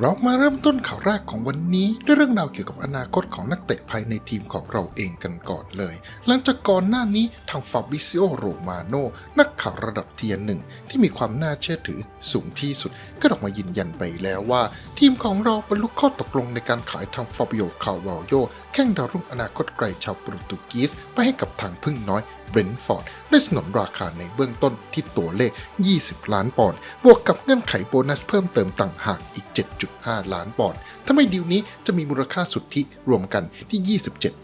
เรามาเริ่มต้นข่าวแรกของวันนี้ ด้วยเรื่องราวเกี่ยวกับอนาคตของนักเตะภายในทีมของเราเองกันก่อนเลย หลังจากก่อนหน้านี้ทางฟาบิซิโอโรมาโนนักข่าวระดับเทียนหนึ่ง ที่มีความน่าเชื่อถือสูงที่สุด ก็ออกมายืนยันไปแล้วว่า ทีมของเราบรรลุข้อตกลงในการขายทางฟาบิโอคาวาโย แข้งดาวรุ่งอนาคตไกลชาวโปรตุเกสไปให้กับทางพึ่งน้อยเบรนฟอร์ดด้วยสนนราคาในเบื้องต้นที่ตัวเลข 20 ล้านปอนด์บวกกับเงื่อนไขโบนัสเพิ่มเติมต่างหากอีก 7.5 ล้านปอนด์ทำให้ดีลนี้จะมีมูลค่าสุทธิรวมกันที่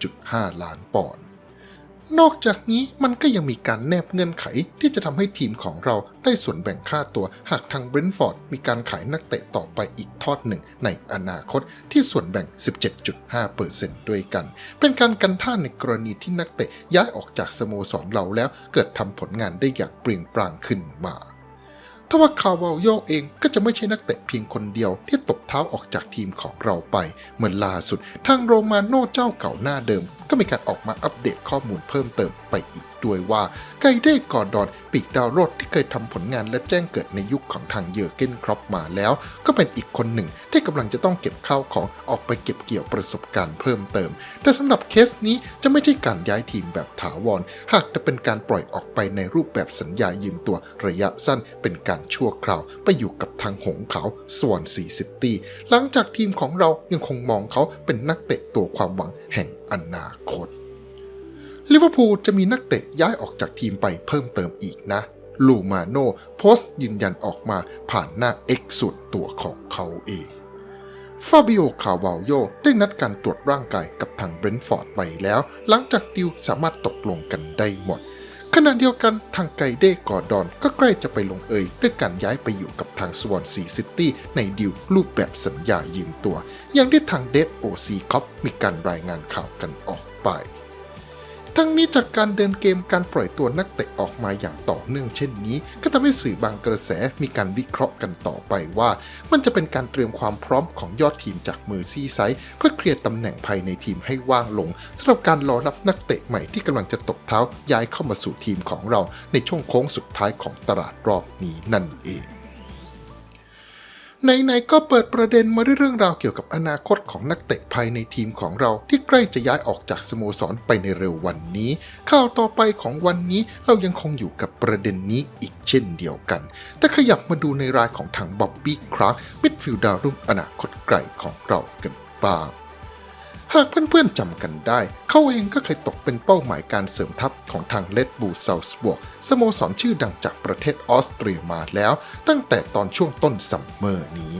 27.5 ล้านปอนด์ นอกจากนี้มันก็ยังมีการแนบเงื่อนไขที่จะทำให้ทีมของเราได้ส่วนแบ่งค่าตัว หากทางเบรนท์ฟอร์ดมีการขายนักเตะต่อไปอีกทอดหนึ่งในอนาคตที่ส่วนแบ่ง 17.5%ด้วยกัน เป็นการกันท่าในกรณีที่นักเตะย้ายออกจากสโมสรเราแล้วเกิดทำผลงานได้อย่างเปลี่ยนปลางขึ้นมา ทว่าคาวาโยเองก็จะไม่ใช่นักเตะเพียงคนเดียวที่ตบเท้าออกจากทีมของเราไป เหมือนล่าสุด ทางโรมาโน่เจ้าเก่าหน้าเดิม ก็มีการออกมาอัปเดตข้อมูลเพิ่มเติมไปอีก ด้วยว่าไกเด้กอร์ดอนปีกดาวโรดที่เคยทำผลงานและแจ้งเกิดในยุคของทางเยอร์เกนครอปมาแล้ว ก็เป็นอีกคนหนึ่งที่กำลังจะต้องเก็บข้าวของออกไปเก็บเกี่ยวประสบการณ์เพิ่มเติม แต่สำหรับเคสนี้จะไม่ใช่การย้ายทีมแบบถาวร หากจะเป็นการปล่อยออกไปในรูปแบบสัญญายืมตัวระยะสั้นเป็นการชั่วคราว ไปอยู่กับทางหงส์ขาวสวนซีซิตี้หลังจากทีมของเรายังคงมองเขาเป็นนักเตะตัวความหวังแห่งอนาคต ลิเวอร์พูลจะมีนักเตะย้ายออกจากทีมไปเพิ่มเติมอีกนะลูมาโน่โพสต์ยืนยันออกมาผ่านหน้า X ส่วนตัวของเขาเองฟาบิโอคาวาโยได้นัดการตรวจร่างกายกับทางเบรนท์ฟอร์ดไปแล้ว หลังจากดิวสามารถตกลงกันได้หมด ขณะเดียวกันทางไกเด้กอร์ดอนก็ใกล้จะไปลงเอยด้วยการย้ายไปอยู่กับทางสวอนซีซิตี้ในดิวรูปแบบสัญญายืมตัวอย่างที่ทางเดฟโอซีคอปมีการรายงานข่าวกันออกไป ทั้งนี้จากการเดินเกมการปล่อยตัวนักเตะออกมาอย่างต่อเนื่องเช่นนี้ ก็ทำให้สื่อบางกระแสมีการวิเคราะห์กันต่อไปว่า มันจะเป็นการเตรียมความพร้อมของยอดทีมจากเมอร์ซี่ไซด์เพื่อเคลียร์ตำแหน่งภายในทีมให้ว่างลงสำหรับการรอรับนักเตะใหม่ที่กำลังจะตกเท้าย้ายเข้ามาสู่ทีมของเราในช่วงโค้งสุดท้ายของตลาดรอบนี้นั่นเอง ไหนๆก็เปิดประเด็นมาด้วยเรื่องราวเกี่ยวกับอนาคตของนักเตะภายในทีมของเราที่ใกล้จะย้ายออกจากสโมสรไปในเร็ววันนี้ ข่าวต่อไปของวันนี้เรายังคงอยู่กับประเด็นนี้อีกเช่นเดียวกัน แต่ขยับมาดูในรายของทางบ๊อบบี้คราฟมิดฟิลด์ดาวรุ่งอนาคตไกลของเรากันบ้าง หากเพื่อนๆจำกันได้ เขาเองก็เคยตกเป็นเป้าหมายการเสริมทัพของทางเลดบูเซลส์บวกสโมสรชื่อดังจากประเทศออสเตรียมาแล้ว ตั้งแต่ตอนช่วงต้นซัมเมอร์นี้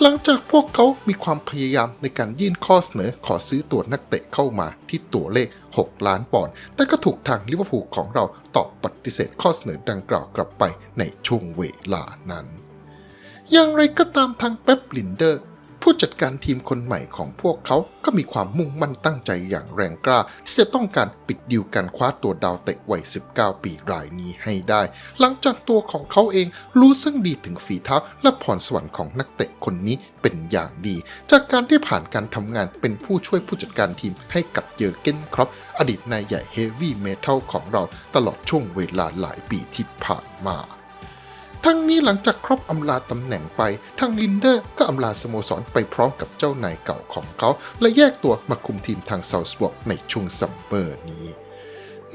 หลังจากพวกเขามีความพยายามในการยื่นข้อเสนอขอซื้อตัวนักเตะเข้ามาที่ตัวเลข 6 ล้านปอนด์แต่ก็ถูกทางลิเวอร์พูลของเราตอบปฏิเสธข้อเสนอดังกล่าวกลับไปในช่วงเวลานั้น อย่างไรก็ตามทางเป๊ปลินเดอร์ ผู้จัดการทีมคนใหม่ของพวกเขาก็มีความมุ่งมั่นตั้งใจอย่างแรงกล้า ที่จะต้องการปิดดิวการคว้าตัวดาวเตะวัย 19 ปีรายนี้ให้ได้ หลังจากตัวของเขาเองรู้ซึ่งดีถึงฝีเท้าและพรสวรรค์ของนักเตะคนนี้เป็นอย่างดี จากการที่ผ่านการทำงานเป็นผู้ช่วยผู้จัดการทีมให้กับเยอร์เกนครอปอดีตนายใหญ่เฮฟวี่เมทัลของเราตลอดช่วงเวลาหลายปีที่ผ่านมา ทั้งนี้หลังจากครอบอำลาตำแหน่งไปทางลินเดอร์ก็อำลาสโมสรไปพร้อมกับเจ้านายเก่าของเขา และแยกตัวมาคุมทีมทางเซาส์บวกในช่วงซัมเมอร์นี้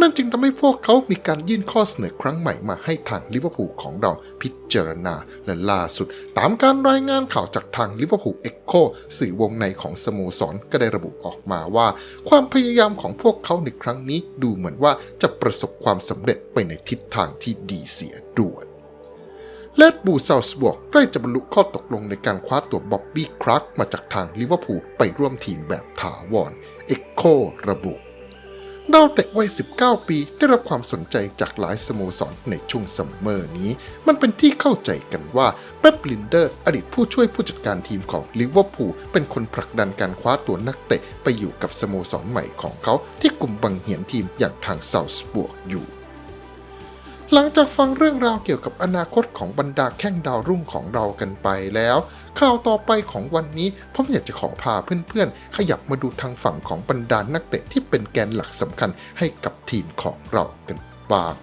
นั่นจึงทำให้พวกเขามีการยื่นข้อเสนอครั้งใหม่มาให้ทางลิเวอร์พูลของเราพิจารณา และล่าสุด ตามการรายงานข่าวจากทางลิเวอร์พูลเอ็กโคสื่อวงในของสโมสรก็ได้ระบุออกมาว่า ความพยายามของพวกเขาในครั้งนี้ดูเหมือนว่าจะประสบความสำเร็จไปในทิศทางที่ดีเสียด้วย เลดบูเซลส์บวกใกล้จะบรรลุข้อตกลงในการคว้าตัวบ๊อบบี้คราร์กมาจากทางลิเวอร์พูลไปร่วมทีมแบบถาวรเอ็กโคระบุดาวเตะวัย 19 ปี ได้รับความสนใจจากหลายสโมสรในช่วงซัมเมอร์นี้ มันเป็นที่เข้าใจกันว่าเป๊ปลินเดอร์ อดีตผู้ช่วยผู้จัดการทีมของลิเวอร์พูลเป็นคนผลักดันการคว้าตัวนักเตะไปอยู่กับสโมสรใหม่ของเขาที่กลุ่มบังเหียนทีมอย่างทางเซาส์บวกอยู่ หลังจากฟังเรื่องราวเกี่ยวกับอนาคตของบรรดาแข้งดาวรุ่งของเรากันไปแล้ว ข่าวต่อไปของวันนี้ผมอยากจะขอพาเพื่อนๆ ขยับมาดูทางฝั่งของบรรดานักเตะที่เป็นแกนหลักสำคัญให้กับทีมของเรากันบ้าง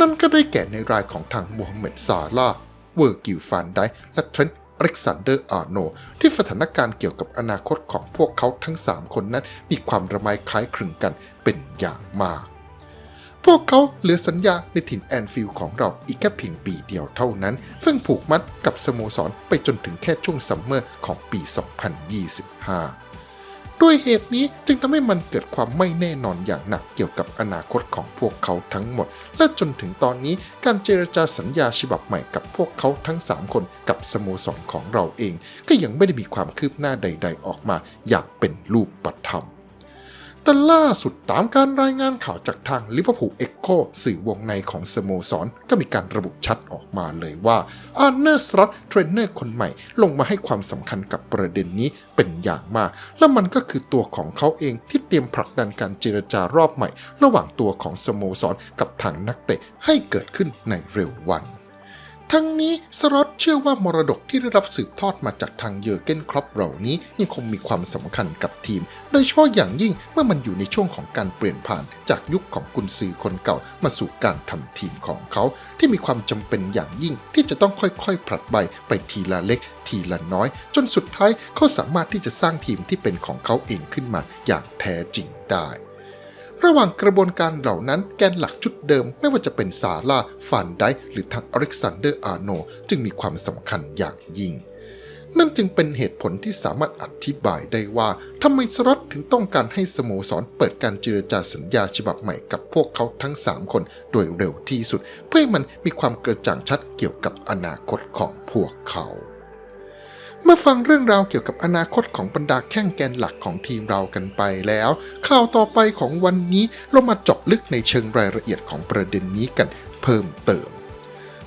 นั่นก็ได้แก่ในรายของทางโมฮัมเหม็ดซาลาห์เวอร์กิลฟานไดและเทรนต์อเล็กซานเดอร์อาร์โน ที่สถานการณ์เกี่ยวกับอนาคตของพวกเขาทั้ง 3 คนนั้นมีความระไมคล้ายคลึงกันเป็นอย่างมาก พวกเขาเหลือสัญญาในถิ่นแอนฟิลด์ของเราอีกแค่เพียงปีเดียวเท่านั้น ซึ่งผูกมัดกับสโมสรไปจนถึงแค่ช่วงซัมเมอร์ของปี 2025 ด้วยเหตุนี้จึงทำให้มันเกิดความไม่แน่นอนอย่างหนักเกี่ยวกับอนาคตของพวกเขาทั้งหมด และจนถึงตอนนี้การเจรจาสัญญาฉบับใหม่กับพวกเขาทั้ง 3 คนกับสโมสรของเราเอง ก็ยังไม่ได้มีความคืบหน้าใด ๆ ออกมาอย่างเป็นรูปธรรม แต่ล่าสุดตามการรายงานข่าวจากทางลิเวอร์พูลเอ็กโคสื่อวงในของสโมสร ก็มีการระบุชัดออกมาเลยว่าอาร์เนอร์สล็อตเทรนเนอร์คนใหม่ ลงมาให้ความสำคัญกับประเด็นนี้เป็นอย่างมาก และมันก็คือตัวของเขาเองที่เตรียมผลักดันการเจรจารอบใหม่ ระหว่างตัวของสโมสรกับทางนักเตะให้เกิดขึ้นในเร็ววัน ทั้งนี้สล็อตเชื่อว่ามรดกที่ได้รับสืบทอดมาจากทางเยอร์เกนครอปเหล่านี้ยังคงมีความสำคัญกับทีม โดยเฉพาะอย่างยิ่งเมื่อมันอยู่ในช่วงของการเปลี่ยนผ่านจากยุคของกุนซือคนเก่ามาสู่การทำทีมของเขา ที่มีความจำเป็นอย่างยิ่งที่จะต้องค่อยๆผลัดใบไปทีละเล็ก ทีละน้อย จนสุดท้ายเขาสามารถที่จะสร้างทีมที่เป็นของเขาเองขึ้นมาอย่างแท้จริงได้ ระหว่างกระบวนการเหล่านั้นแกนหลักชุดเดิมไม่ว่าจะเป็นซาร่าฟานไดหรือทางอเล็กซานเดอร์อาร์โน จึงมีความสำคัญอย่างยิ่ง นั่นจึงเป็นเหตุผลที่สามารถอธิบายได้ว่าทำไมสล็อตถึงต้องการให้สโมสรเปิดการเจรจาสัญญาฉบับใหม่กับพวกเขาทั้ง 3 คนโดยเร็วที่สุด เพื่อให้มันมีความกระจ่างชัดเกี่ยวกับอนาคตของพวกเขา มื่อฟังเรื่องราวเกี่ยวกับอนาคตของบรรดาแข้งแกนหลักของทีมเรากันไปแล้ว ข่าวต่อไปของวันนี้เรามาเจาะลึกในเชิงรายละเอียดของประเด็นนี้กันเพิ่มเติม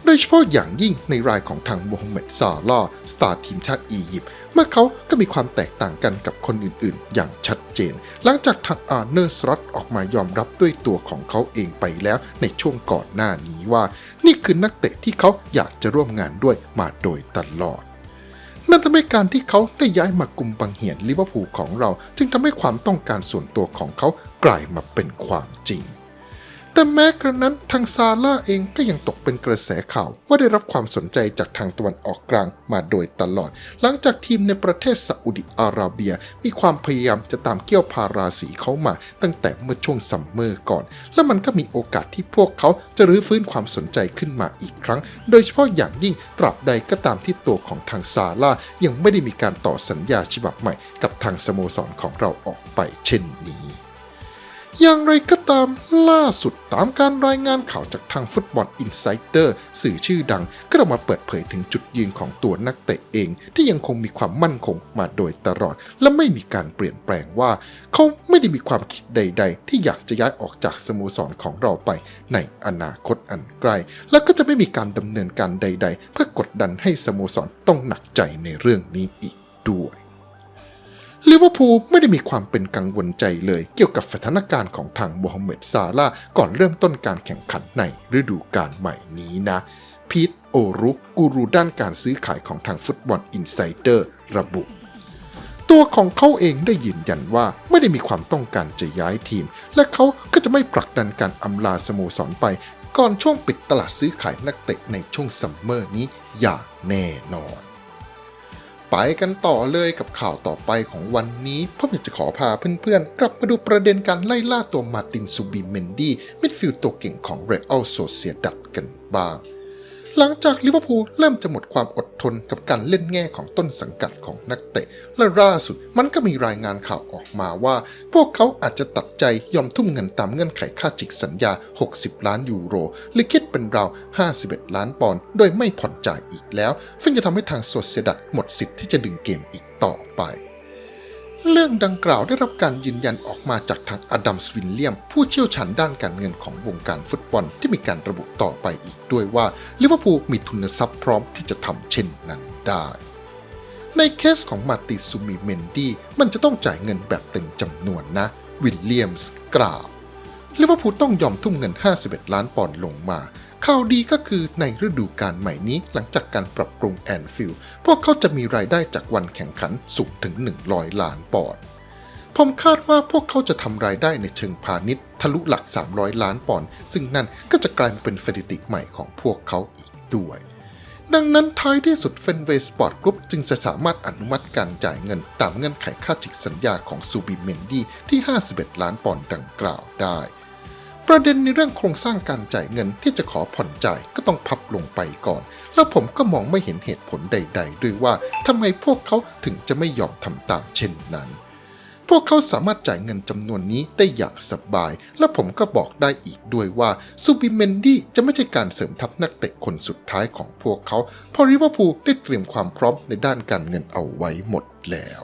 โดยเฉพาะอย่างยิ่งในรายของทางโมฮัมเหม็ดซาลาห์สตาร์ทีมชาติอียิปต์เมื่อเขาก็มีความแตกต่างกันกับคนอื่น ๆ อย่างชัดเจน หลังจากทางอาร์เนอร์สล็อตออกมายอมรับด้วยตัวของเขาเองไปแล้วในช่วงก่อนหน้านี้ว่า นี่คือนักเตะที่เขาอยากจะร่วมงานด้วยมาโดยตลอด นั่นทำให้การที่เขาได้ย้ายมากุมบังเหียนลิเวอร์พูลของเรา จึงทำให้ความต้องการส่วนตัวของเขากลายมาเป็นความจริง แต่แม้กระนั้นทางซาร่าเองก็ยังตกเป็นกระแสข่าวว่าได้รับความสนใจจากทางตะวันออกกลางมาโดยตลอด หลังจากทีมในประเทศซาอุดิอาระเบีย มีความพยายามจะตามเกี่ยวพาราสีเขามา ตั้งแต่เมื่อช่วงซัมเมอร์ก่อน และมันก็มีโอกาสที่พวกเขาจะรื้อฟื้นความสนใจขึ้นมาอีกครั้ง โดยเฉพาะอย่างยิ่งตราบใดก็ตามที่ตัวของทางซาร่ายังไม่ได้มีการต่อสัญญาฉบับใหม่ กับทางสโมสรของเราออกไปเช่นนี้ อย่างไรก็ตามล่าสุดตามการรายงานข่าวจากทางฟุตบอลอินไซเดอร์สื่อชื่อดังก็ออกมาเปิดเผยถึงจุดยืนของตัวนักเตะเอง ที่ยังคงมีความมั่นคงมาโดยตลอด และไม่มีการเปลี่ยนแปลงว่า เขาไม่ได้มีความคิดใด ๆ ที่อยากจะย้ายออกจากสโมสรของเราไปในอนาคตอันใกล้ และก็จะไม่มีการดำเนินการใด ๆ เพื่อกดดันให้สโมสรต้องหนักใจในเรื่องนี้อีกด้วย ลิเวอร์พูลไม่ได้มีความเป็นกังวลใจเลย เกี่ยวกับสถานการณ์ของทางโมฮัมเหม็ดซาร่าก่อนเริ่มต้นการแข่งขันในฤดูกาลใหม่นี้นะพีทโอรุกกูรูด้านการซื้อขายของทางฟุตบอลอินไซเดอร์ระบุ ตัวของเขาเองได้ยืนยันว่าไม่ได้มีความต้องการจะย้ายทีม และเขาก็จะไม่ผลักดันการอำลาสโมสรไปก่อนช่วงปิดตลาดซื้อขายนักเตะในช่วงซัมเมอร์นี้อย่างแน่นอน ไปกันต่อเลยกับข่าวต่อไปของวันนี้ผมอยากจะขอพาเพื่อนๆ กลับมาดูประเด็นการไล่ล่าตัวมาร์ตินซูบิเมนดี้มิดฟิลด์ตัวเก่งของเรอัลโซเซียดัดกันบ้าง หลังจากลิเวอร์พูลเริ่มจะหมดความอดทนกับการเล่นแง่ของต้นสังกัดของนักเตะ และล่าสุดมันก็มีรายงานข่าวออกมาว่า พวกเขาอาจจะตัดใจยอมทุ่มเงินตามเงื่อนไขค่าจิกสัญญา 60 ล้านยูโรหรือคิดเป็นราว 51 ล้านปอนด์โดยไม่ผ่อนจ่ายอีกแล้ว ซึ่งจะทำให้ทางโซเซดัดหมดสิทธิ์ที่จะดึงเกมอีกต่อไป เรื่องดังกล่าวได้รับการยืนยันออกมาจากทางอดัมสวินเลียม ผู้เชี่ยวชาญด้านการเงินของวงการฟุตบอลที่มีการระบุต่อไปอีกด้วยว่าลิเวอร์พูลมีทุนทรัพย์พร้อมที่จะทำเช่นนั้นได้ในเคสของมาร์ติซูมิเมนดี้มันจะต้องจ่ายเงินแบบเต็มจำนวนนะ วิลเลียมส์กล่าวลิเวอร์พูลต้องยอมทุ่มเงิน 51 ล้านปอนด์ลงมา ข่าวดีก็คือในฤดูกาลใหม่นี้หลังจากการปรับปรุงแอนฟิลด์พวกเขาจะมีรายได้จากวันแข่งขันสูงถึง 100 ล้านปอนด์ผมคาดว่าพวกเขาจะทำรายได้ในเชิงพาณิชย์ ทะลุหลัก 300 ล้านปอนด์ซึ่งนั่นก็จะกลายมาเป็นสถิติใหม่ของพวกเขาอีกด้วย ดังนั้นท้ายที่สุดเฟนเวสปอร์ตกรุ๊ปจึงจะสามารถอนุมัติการจ่ายเงินตามเงื่อนไขค่าจิกสัญญาของซูบิเมนดีที่ 51 ล้านปอนด์ดังกล่าวได้ ประเด็นในเรื่องโครงสร้างการจ่ายเงินที่จะขอผ่อนจ่ายก็ต้องพับลงไปก่อน แล้วผมก็มองไม่เห็นเหตุผลใด ๆ ด้วยว่าทำไมพวกเขาถึงจะไม่ยอมทำตามเช่นนั้น พวกเขาสามารถจ่ายเงินจำนวนนี้ได้อย่างสบาย และผมก็บอกได้อีกด้วยว่าซูบิเมนดี้จะไม่ใช่การเสริมทัพนักเตะคนสุดท้ายของพวกเขาเพราะริเวอร์พูลได้เตรียมความพร้อมในด้านการเงินเอาไว้หมดแล้ว